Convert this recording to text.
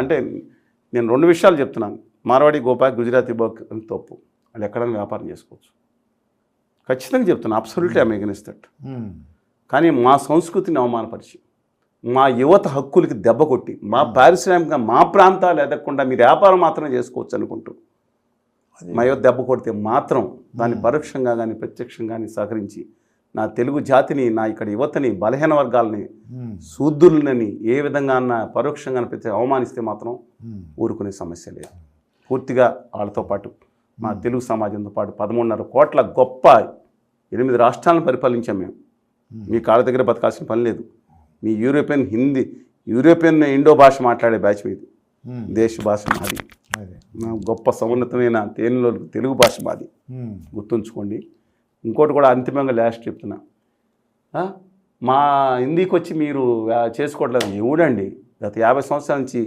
అంటే నేను రెండు విషయాలు చెప్తున్నాను. మార్వాడి గోపా గుజరాతీ బోక్ అని తప్పు వాళ్ళు ఎక్కడైనా వ్యాపారం చేసుకోవచ్చు. ఖచ్చితంగా చెప్తున్నాను అబ్సల్యూట్లీ ఐ ఎగనిస్ట్ దట్. కానీ మా సంస్కృతిని అవమానపరిచి మా యువత హక్కులకి దెబ్బ కొట్టి మా పారిశ్రామిక మా ప్రాంతాలు ఎదగకుండా మీరు వ్యాపారం మాత్రమే చేసుకోవచ్చు అనుకుంటూ మా యువత దెబ్బ కొడితే మాత్రం దాన్ని పరోక్షంగా కానీ ప్రత్యక్షంగా కానీ సహకరించి నా తెలుగు జాతిని నా ఇక్కడ యువతని బలహీన వర్గాలని. శూద్రులని ఏ విధంగా అన్న పరోక్షంగా ప్రతి అవమానిస్తే మాత్రం. ఊరుకునే సమస్య లేదు. పూర్తిగా వాళ్ళతో పాటు మా తెలుగు సమాజంతో పాటు పదమూడున్నర కోట్ల గొప్ప ఎనిమిది రాష్ట్రాలను పరిపాలించాం మేము. మీ కాళ్ళ దగ్గర బతకాల్సిన పని లేదు. మీ యూరోపియన్ హిందీ యూరోపియన్ ఇండో భాష మాట్లాడే బ్యాచ్ మీది. దేశ భాష మాది. గొప్ప సమున్నతమైన తేనెలో తెలుగు భాష మాది. గుర్తుంచుకోండి. ఇంకోటి కూడా అంతిమంగా లాస్ట్ చెప్తున్నా. మా హిందీకి వచ్చి మీరు చేసుకోవట్లేదు. ఎవడండి గత యాభై సంవత్సరాల నుంచి